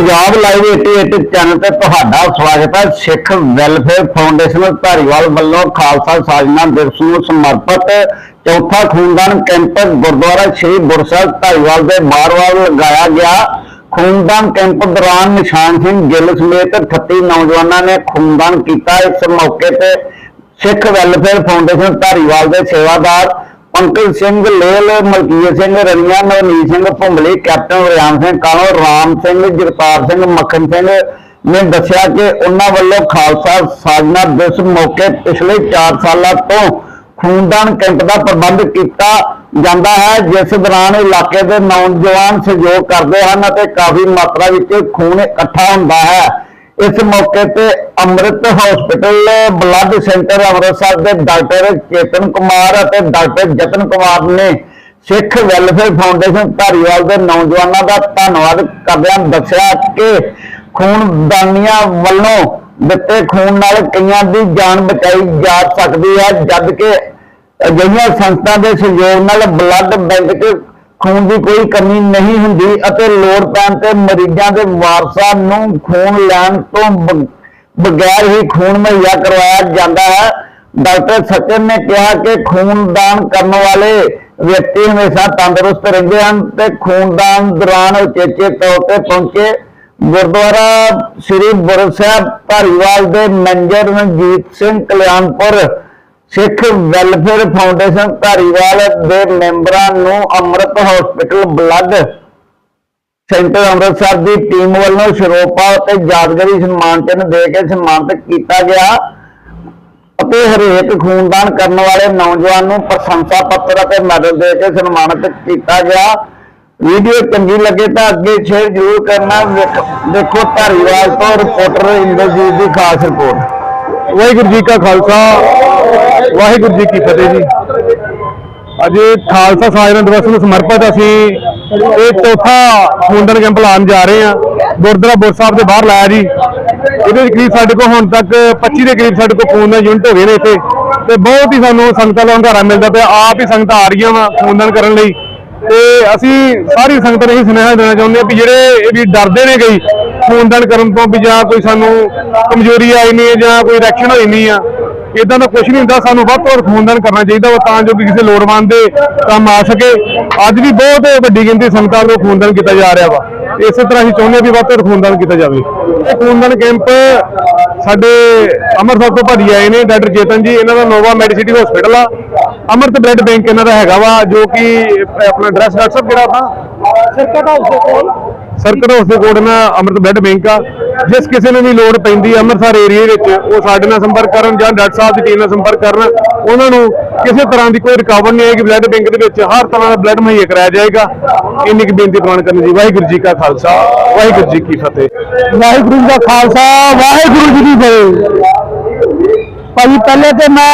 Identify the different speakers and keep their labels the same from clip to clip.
Speaker 1: Punjab live 88 channel ਤੇ ਤੁਹਾਡਾ ਸਵਾਗਤ ਹੈ। ਸਿੱਖ ਵੈਲਫੇਅਰ ਫਾਊਂਡੇਸ਼ਨ ਧਾਰੀਵਾਲ ਵੱਲੋਂ ਖਾਲਸਾ ਸਾਜਨਾ ਦਿਵਸ ਨੂੰ ਸਮਰਪਿਤ ਚੌਥਾ ਖੂਨਦਾਨ ਕੈਂਪ ਗੁਰਦੁਆਰਾ ਸ੍ਰੀ ਗੁਰਸਰ ਧਾਰੀਵਾਲ ਦੇ ਬਾਰ-ਬਾਰ ਲਗਾਇਆ ਗਿਆ। ਖੂਨਦਾਨ ਕੈਂਪ ਦੌਰਾਨ ਨਿਸ਼ਾਨ ਸਿੰਘ ਗਿੱਲ ਸਮੇਤ 38 ਨੌਜਵਾਨਾਂ ਨੇ ਖੂਨਦਾਨ ਕੀਤਾ। ਇਸ ਮੌਕੇ ਤੇ ਸਿੱਖ ਵੈਲਫੇਅਰ ਫਾਊਂਡੇਸ਼ਨ ਧਾਰੀਵਾਲ ਦੇ ਸੇਵਾਦਾਰ ਪੰਕਜ ਸਿੰਘ ਲੇਲ, ਮਲਕੀਤ ਸਿੰਘ, ਰਣੀਆ, ਨਵਨੀਤ ਸਿੰਘ, ਭੁੰਬਲੀ, ਕੈਪਟਨ ਰਿਆਮ ਸਿੰਘ ਕਾਲੋ ਰਾਮ ਸਿੰਘ, ਜਗਤਾਰ ਸਿੰਘ, ਮੱਖਣ ਸਿੰਘ। ਨੇ ਦੱਸਿਆ ਕਿ ਉਹਨਾਂ ਵੱਲੋਂ ਖਾਲਸਾ ਸਾਜਨਾ ਦਿਵਸ ਮੌਕੇ ਪਿਛਲੇ 4 ਸਾਲਾਂ ਤੋਂ ਖੂਨਦਾਨ ਕੈਂਪ ਦਾ ਪ੍ਰਬੰਧ ਕੀਤਾ ਜਾਂਦਾ ਹੈ, ਜਿਸ ਦੌਰਾਨ ਇਲਾਕੇ ਦੇ ਨੌਜਵਾਨ ਸਹਿਯੋਗ ਕਰਦੇ ਹਨ ਅਤੇ ਕਾਫੀ ਮਾਤਰਾ ਵਿੱਚ ਖੂਨ ਇਕੱਠਾ ਹੁੰਦਾ ਹੈ। ਇਸ ਮੌਕੇ ਤੇ Amrit hospital blood centre Amritsar ਦੇ ਡਾਕਟਰ ਚੇਤਨ ਕੁਮਾਰ ਅਤੇ ਡਾਕਟਰ ਜਤਨ ਕੁਮਾਰ ਨੇ ਸਿੱਖ ਵੈਲਫੇਅਰ ਫਾਊਂਡੇਸ਼ਨ ਧਾਰੀਵਾਲ ਦੇ ਨੌਜਵਾਨਾਂ ਦਾ ਧੰਨਵਾਦ ਕਰਦਿਆਂ ਦੱਸਿਆ ਕਿ ਖੂਨਦਾਨੀਆਂ ਵੱਲੋਂ ਦਿੱਤੇ ਖੂਨ ਨਾਲ ਕਈਆਂ ਦੀ ਜਾਨ ਬਚਾਈ ਜਾ ਸਕਦੀ ਹੈ ਜਦ ਕਿ ਅਜਿਹੀਆਂ ਸੰਸਥਾ ਦੇ ਸਹਿਯੋਗ ਨਾਲ ਬਲੱਡ ਬੈਂਕ 'ਚ ਖੂਨ ਦੀ ਕੋਈ ਕਮੀ ਨਹੀਂ ਹੁੰਦੀ ਅਤੇ ਲੋੜ ਪੈਣ ਤੇ ਮਰੀਜ਼ਾਂ ਦੇ ਵਾਰਸਾਂ ਨੂੰ ਖੂਨ ਲੈਣ ਤੋਂ ਬਗੈਰ ਹੀ ਖੂਨ ਮੁਹੱਈਆ ਕਰਵਾਇਆ ਜਾਂਦਾ ਹੈ। ਡਾਕਟਰ ਸਚਨ ਨੇ ਕਿਹਾ ਕਿ ਖੂਨਦਾਨ ਕਰਨ ਵਾਲੇ ਵਿਅਕਤੀ ਹਮੇਸ਼ਾ ਤੰਦਰੁਸਤ ਰਹਿੰਦੇ ਹਨ ਤੇ ਖੂਨਦਾਨ ਦੌਰਾਨ ਉਚੇਚੇ ਤੌਰ ਤੇ ਪਹੁੰਚੇ। ਗੁਰਦੁਆਰਾ ਸ੍ਰੀ ਗੁਰੂ ਸਾਹਿਬ, ਧਾਰੀਵਾਲ ਦੇ manager Ranjit Singh Kalyanpur Sikh welfare foundation Dhariwal ਦੇ ਮੈਂਬਰਾਂ ਨੂੰ Amrit hospital blood centre Amritsar ਦੀ ਟੀਮ ਵੱਲੋਂ ਸ਼ਰੋਪਾ ਅਤੇ ਯਾਦਗਾਰੀ ਸਨਮਾਨ ਚਿੰਨ੍ਹ ਦੇ ਕੇ ਸਨਮਾਨਿਤ ਕੀਤਾ ਗਿਆ ਅਤੇ ਹਰੇਕ ਖੂਨਦਾਨ ਕਰਨ ਵਾਲੇ ਨੌਜਵਾਨ ਨੂੰ ਪ੍ਰਸ਼ੰਸਾ ਪੱਤਰ ਅਤੇ ਮੈਡਲ ਦੇ ਕੇ ਸਨਮਾਨਿਤ ਕੀਤਾ ਗਿਆ। ਵੀਡੀਓ ਚੰਗੀ ਲੱਗੇ ਤਾਂ ਅੱਗੇ ਸ਼ੇਅਰ ਜ਼ਰੂਰ ਕਰਨਾ। ਦੇਖੋ ਧਾਰੀਵਾਲ ਤੋਂ ਰਿਪੋਰਟਰ ਇੰਦਰਜੀਤ ਦੀ ਖਾਸ ਰਿਪੋਰਟ
Speaker 2: ਵਾਹਿਗੁਰੂ ਜੀ ਕਾ ਖਾਲਸਾ। ਵਾਹਿਗੁਰੂ ਜੀ ਕੀ ਫਤਿਹ ਜੀ। ਅੱਜ ਖਾਲਸਾ ਸਾਜਨਾ ਦਿਵਸ ਨੂੰ ਸਮਰਪਿਤ ਅਸੀਂ ਇਹ ਚੌਥਾ ਖੂਨਦਾਨ ਕੈਂਪ ਲਾਉਣ ਜਾ ਰਹੇ ਹਾਂ। ਗੁਰਦੁਆਰਾ ਬੁਰ ਸਾਹਿਬ ਦੇ ਬਾਹਰ ਲਾਇਆ ਜੀ। ਇਹਦੇ ਕਰੀਬ ਸਾਡੇ ਕੋਲ ਹੁਣ ਤੱਕ 25 ਦੇ ਕਰੀਬ ਸਾਡੇ ਕੋਲ ਖੂਨ ਦਾ ਯੂਨਿਟ ਹੋ ਗਏ ਨੇ ਇੱਥੇ। ਤੇ ਬਹੁਤ ਹੀ ਸਾਨੂੰ ਸੰਗਤਾਂ ਦਾ ਹੰਗਾਰਾ ਮਿਲਦਾ ਪਿਆ। ਆਪ ਹੀ ਸੰਗਤਾਂ ਆ ਰਹੀਆਂ ਵਾ ਖੂਨਦਾਨ ਕਰਨ ਲਈ। ਤੇ ਅਸੀਂ ਸਾਰੀ ਸੰਗਤ ਨੂੰ ਇਹ ਸੁਨੇਹਾ ਦੇਣਾ ਚਾਹੁੰਦੇ ਹਾਂ ਵੀ ਜਿਹੜੇ ਵੀ ਡਰਦੇ ਨੇ ਗਈ ਖੂਨਦਾਨ ਕਰਨ ਤੋਂ ਵੀ ਜਾਂ ਕੋਈ ਸਾਨੂੰ ਕਮਜ਼ੋਰੀ ਆਈ ਨਹੀਂ ਜਾਂ ਕੋਈ ਰਿਐਕਸ਼ਨ ਹੋਈ ਨਹੀਂ ਆ। ਇਦਾਂ ਦਾ ਕੁਝ ਨਹੀਂ ਹੁੰਦਾ ਸਾਨੂੰ ਵੱਧ ਤੋਂ ਵੱਧ ਖੂਨਦਾਨ ਕਰਨਾ ਚਾਹੀਦਾ ਵਾ ਤਾਂ ਜੋ ਕਿ ਕਿਸੇ ਲੋੜਵੰਦ ਦੇ ਕੰਮ ਆ ਸਕੇ। ਅੱਜ ਵੀ ਬਹੁਤ ਵੱਡੀ ਗਿਣਤੀ ਸੰਗਤਾਂ ਨੂੰ ਖੂਨਦਾਨ ਕੀਤਾ ਜਾ ਰਿਹਾ ਵਾ। ਇਸੇ ਤਰ੍ਹਾਂ ਅਸੀਂ ਚਾਹੁੰਦੇ ਹਾਂ ਵੀ ਵੱਧ ਤੋਂ ਵੱਧ ਖੂਨਦਾਨ ਕੀਤਾ ਜਾਵੇ। ਇਹ ਖੂਨਦਾਨ ਕੈਂਪ ਸਾਡੇ ਅੰਮ੍ਰਿਤਸਰ ਤੋਂ ਭਾਜੀ ਆਏ ਨੇ ਡਾਕਟਰ ਚੇਤਨ ਜੀ ਇਹਨਾਂ ਦਾ ਨੋਵਾ ਮੈਡੀਸਿਟੀ ਹਸਪੀਟਲ ਆ। ਅਮਰਤ ਬਲੱਡ ਬੈਂਕ ਇਹਨਾਂ ਦਾ ਹੈਗਾ ਵਾ ਜੋ ਕਿ ਆਪਣਾ ਐਡਰੈਸ ਡਾਕਟਰ ਸਾਹਿਬ ਕਿਹੜਾ ਆਪਣਾ? ਸਰਕਟ ਹਾਊਸ ਦੇ ਕੋਲ। ਸਰਕਟ ਹਾਊਸ ਦੇ ਕੋਲ ਨਾ ਅਮਰਤ ਬਲੱਡ ਬੈਂਕ ਆ। ਜਿਸ ਕਿਸੇ ਨੂੰ ਵੀ ਲੋੜ ਪੈਂਦੀ ਅੰਮ੍ਰਿਤਸਰ ਏਰੀਆ ਵਿੱਚ, ਉਹ ਸਾਡੇ ਨਾਲ ਸੰਪਰਕ ਕਰਨ ਜਾਂ ਡਾਕਟਰ ਸਾਹਿਬ ਦੀ ਟੀਮ ਨਾਲ ਸੰਪਰਕ ਕਰਨ, ਉਹਨਾਂ ਨੂੰ ਕਿਸੇ ਤਰ੍ਹਾਂ ਦੀ ਕੋਈ ਰੁਕਾਵਟ ਨਹੀਂ ਆਏਗੀ ਬਲੱਡ ਬੈਂਕ ਦੇ ਵਿੱਚ, ਹਰ ਤਰ੍ਹਾਂ ਦਾ ਬਲੱਡ ਮੁਹੱਈਆ ਕਰਾਇਆ ਜਾਏਗਾ। ਇੰਨੀ ਕੁ ਬੇਨਤੀ ਪ੍ਰਵਾਨ ਕਰਨੀ ਜੀ, ਵਾਹਿਗੁਰੂ ਜੀ ਕਾ ਖਾਲਸਾ, ਵਾਹਿਗੁਰੂ ਜੀ ਕੀ ਫਤਿਹ।
Speaker 1: ਵਾਹਿਗੁਰੂ ਜੀ ਦਾ ਖਾਲਸਾ, ਵਾਹਿਗੁਰੂ ਜੀ ਦੀ ਫਤਿਹ। ਭਾਜੀ, ਪਹਿਲੇ ਤੇ ਮੈਂ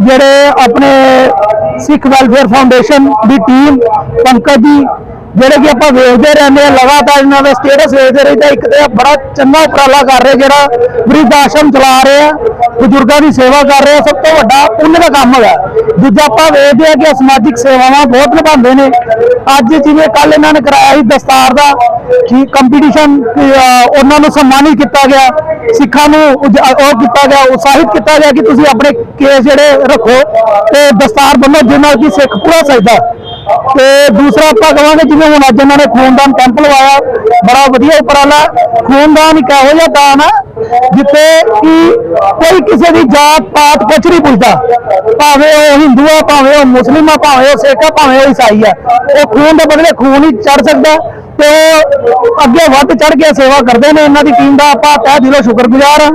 Speaker 1: ਜਿਹੜੇ ਆਪਣੇ ਸਿੱਖ ਵੈਲਫੇਅਰ ਫਾਊਂਡੇਸ਼ਨ ਦੀ ਟੀਮ ਪੰਕਜ ਜੀ ਜਿਹੜੇ ਕਿ ਆਪਾਂ ਵੇਖਦੇ ਰਹਿੰਦੇ ਆ ਲਗਾਤਾਰ ਇਹਨਾਂ ਦਾ ਸਟੇਟਸ ਵੇਖਦੇ ਰਹੀਦਾ, ਇੱਕ ਤੇ ਬੜਾ ਚੰਗਾ ਉਪਰਾਲਾ ਕਰ ਰਹੇ ਜਿਹੜਾ ਵਰਿੱਧ ਆਸ਼ਰਮ ਚਲਾ ਰਹੇ ਆ, ਬਜ਼ੁਰਗਾਂ ਦੀ ਸੇਵਾ ਕਰ ਰਹੇ ਆ, ਸਭ ਤੋਂ ਵੱਡਾ ਪੁੰਨ ਦਾ ਕੰਮ ਹੈਗਾ। ਦੂਜਾ ਆਪਾਂ ਵੇਖਦੇ ਆ ਕਿ ਸਮਾਜਿਕ ਸੇਵਾਵਾਂ ਬਹੁਤ ਨਿਭਾਉਂਦੇ ਨੇ। ਅੱਜ ਜਿਵੇਂ ਕੱਲ ਇਹਨਾਂ ਨੇ ਕਰਾਇਆ ਸੀ ਦਸਤਾਰ ਦਾ, ਕੀ ਕੰਪੀਟੀਸ਼ਨ ਉਹਨਾਂ ਨੂੰ ਸਨਮਾਨਿਤ ਕੀਤਾ ਗਿਆ, ਸਿੱਖਾਂ ਨੂੰ ਉਹ ਕੀਤਾ ਗਿਆ, ਉਤਸ਼ਾਹਿਤ ਕੀਤਾ ਗਿਆ ਕਿ ਤੁਸੀਂ ਆਪਣੇ ਕੇਸ ਜਿਹੜੇ ਰੱਖੋ, ਤੇ ਦਸਤਾਰ ਬੰਨੋ ਜਿਹਨਾਂ ਨਾਲ ਕਿ ਸਿੱਖ ਪੂਰਾ ਸਜਦਾ ਤੇ ਦੂਸਰਾ ਆਪਾਂ ਕਹਾਂਗੇ ਜਿਵੇਂ ਹੁਣ ਅੱਜ ਇਹਨਾਂ ਨੇ ਖੂਨਦਾਨ ਕੈਂਪ ਲਵਾਇਆ, ਬੜਾ ਵਧੀਆ ਉਪਰਾਲਾ ਖੂਨਦਾਨ ਇੱਕ ਇਹੋ ਜਿਹਾ ਦਾਨ ਹੈ ਜਿੱਥੇ ਕਿ ਕੋਈ ਕਿਸੇ ਦੀ ਜਾਤ ਪਾਤ ਕੁਛ ਨਹੀਂ ਪੁੱਛਦਾ। ਭਾਵੇਂ ਉਹ ਹਿੰਦੂ ਆ, ਭਾਵੇਂ ਉਹ ਮੁਸਲਿਮ ਆ, ਭਾਵੇਂ ਉਹ ਸਿੱਖ ਆ, ਭਾਵੇਂ ਉਹ ਈਸਾਈ ਆ। ਉਹ ਖੂਨ ਦੇ ਬਦਲੇ ਖੂਨ ਹੀ ਚੜ ਸਕਦਾ ਤੇ ਅੱਗੇ ਵੱਧ ਚੜ ਕੇ ਸੇਵਾ ਕਰਦੇ ਨੇ ਇਹਨਾਂ ਦੀ ਟੀਮ ਦਾ। ਆਪਾਂ ਤਹਿ ਦਿਲੋਂ ਸ਼ੁਕਰਗੁਜ਼ਾਰ ਹਾਂ।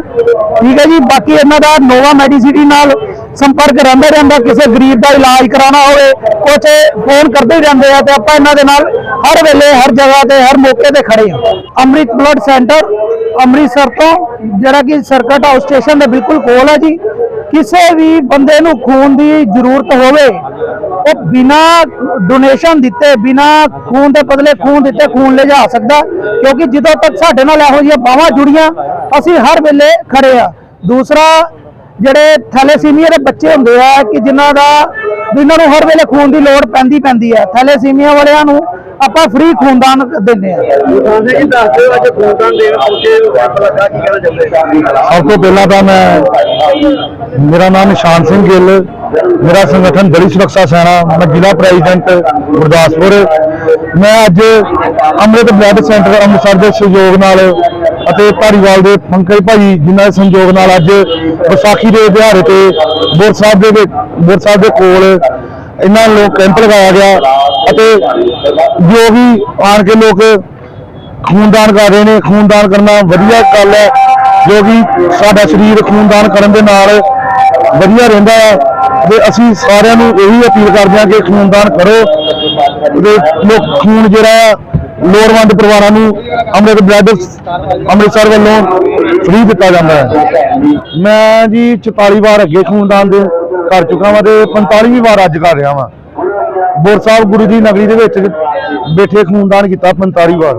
Speaker 1: ਠੀਕ ਹੈ ਜੀ, ਬਾਕੀ ਇਹਨਾਂ ਦਾ ਨੋਵਾ ਮੈਡੀਸਿਟੀ ਨਾਲ ਸੰਪਰਕ ਰਹਿੰਦਾ ਰਹਿੰਦਾ, ਕਿਸੇ ਗਰੀਬ ਦਾ ਇਲਾਜ ਕਰਾਉਣਾ ਹੋਵੇ ਕੁਝ ਫੋਨ ਕਰਦੇ ਹੀ ਰਹਿੰਦੇ ਆ ਤੇ ਆਪਾਂ ਇਹਨਾਂ ਦੇ ਨਾਲ ਹਰ ਵੇਲੇ, ਹਰ ਜਗ੍ਹਾ ਤੇ, ਹਰ ਮੌਕੇ ਤੇ ਖੜੇ ਹਾਂ। ਅੰਮ੍ਰਿਤ ਬਲੱਡ ਸੈਂਟਰ ਅੰਮ੍ਰਿਤਸਰ ਤੋਂ ਜਿਹੜਾ ਕਿ ਸਰਕਟ ਹਾਊਸ ਸਟੇਸ਼ਨ ਦੇ ਬਿਲਕੁਲ ਕੋਲ ਹੈ ਜੀ, ਕਿਸੇ ਵੀ ਬੰਦੇ ਨੂੰ ਖੂਨ ਦੀ ਜ਼ਰੂਰਤ ਹੋਵੇ, ਉਹ ਬਿਨਾ ਡੋਨੇਸ਼ਨ ਦਿੱਤੇ, ਬਿਨਾ ਖੂਨ ਦੇ ਬਦਲੇ ਖੂਨ ਦਿੱਤੇ ਖੂਨ ਲੈ ਜਾ ਸਕਦਾ, ਕਿਉਂਕਿ ਜਦੋਂ ਤੱਕ ਸਾਡੇ ਨਾਲ ਇਹੋ ਜਿਹੀਆਂ ਬਾਹਾਂ ਜੁੜੀਆਂ, ਅਸੀਂ ਹਰ ਵੇਲੇ ਖੜੇ ਆ ਦੂਸਰਾ
Speaker 3: ਜਿਹੜੇ ਥੈਲੇਸੀਮੀਆ ਦੇ ਬੱਚੇ ਹੁੰਦੇ ਆ ਕਿ ਜਿਨ੍ਹਾਂ ਦਾ ਜਿਨ੍ਹਾਂ ਨੂੰ ਹਰ ਵੇਲੇ ਖੂਨ ਦੀ ਲੋੜ ਪੈਂਦੀ ਪੈਂਦੀ ਆ ਥੈਲੇਸੀਮੀਆ ਵਾਲਿਆਂ ਨੂੰ ਆਪਾਂ ਫ੍ਰੀ ਖੂਨਦਾਨ ਦਿੰਦੇ ਆ।
Speaker 4: ਸਭ ਤੋਂ ਪਹਿਲਾਂ ਤਾਂ ਮੈਂ ਮੇਰਾ ਨਾਮ ਨਿਸ਼ਾਨ ਸਿੰਘ ਗਿੱਲ ਮੇਰਾ ਸੰਗਠਨ ਦਲਿਤ ਸੁਰੱਖਿਆ ਸੈਨਾ ਮੈਂ ਜ਼ਿਲ੍ਹਾ ਪ੍ਰੈਜ਼ੀਡੈਂਟ ਗੁਰਦਾਸਪੁਰ। ਮੈਂ ਅੱਜ ਅੰਮ੍ਰਿਤ ਬਲੱਡ ਸੈਂਟਰ ਅੰਮ੍ਰਿਤਸਰ ਦੇ ਸਹਿਯੋਗ ਨਾਲ ਅਤੇ ਧਾਰੀਵਾਲ ਦੇ ਪੰਕਜ ਭਾਈ ਜਿਨ੍ਹਾਂ ਦੇ ਸੰਯੋਗ ਨਾਲ ਅੱਜ ਵਿਸਾਖੀ ਦੇ ਦਿਹਾੜੇ ਤੇ ਬੁਰ ਸਾਹਿਬ ਦੇ ਵਿੱਚ, ਬੁਰ ਸਾਹਿਬ ਦੇ ਕੋਲ ਇਹਨਾਂ ਲੋਕ ਕੈਂਪ ਲਗਾਇਆ ਗਿਆ ਅਤੇ ਜੋ ਵੀ ਆਣ ਕੇ ਲੋਕ ਖੂਨਦਾਨ ਕਰ ਰਹੇ ਨੇ, ਖੂਨਦਾਨ ਕਰਨਾ ਵਧੀਆ ਗੱਲ ਹੈ, ਜੋ ਕਿ ਸਾਡਾ ਸਰੀਰ ਖੂਨਦਾਨ ਕਰਨ ਦੇ ਨਾਲ ਵਧੀਆ ਰਹਿੰਦਾ ਹੈ ਤੇ ਅਸੀਂ ਸਾਰਿਆਂ ਨੂੰ ਇਹੀ ਅਪੀਲ ਕਰਦੇ ਹਾਂ ਕਿ ਖੂਨਦਾਨ ਕਰੋ ਤੇ ਲੋਕ ਖੂਨ ਜਿਹੜਾ ਆ ਲੋੜਵੰਦ ਪਰਿਵਾਰਾਂ ਨੂੰ ਅੰਮ੍ਰਿਤ ਬਲੱਡ ਅੰਮ੍ਰਿਤਸਰ ਵੱਲੋਂ ਫ੍ਰੀ ਦਿੱਤਾ ਜਾਂਦਾ ਹੈ। ਮੈਂ ਜੀ 44 ਵਾਰ ਅੱਗੇ ਖੂਨਦਾਨ ਦੇ ਕਰ ਚੁੱਕਾ ਵਾਂ ਤੇ 45ਵੀਂ ਵਾਰ ਅੱਜ ਕਰ ਰਿਹਾ ਵਾਂ। ਬੁਰ ਸਾਹਿਬ ਗੁਰੂ ਦੀ ਨਗਰੀ ਦੇ ਵਿੱਚ ਬੈਠੇ ਖੂਨਦਾਨ ਕੀਤਾ 45 ਵਾਰ।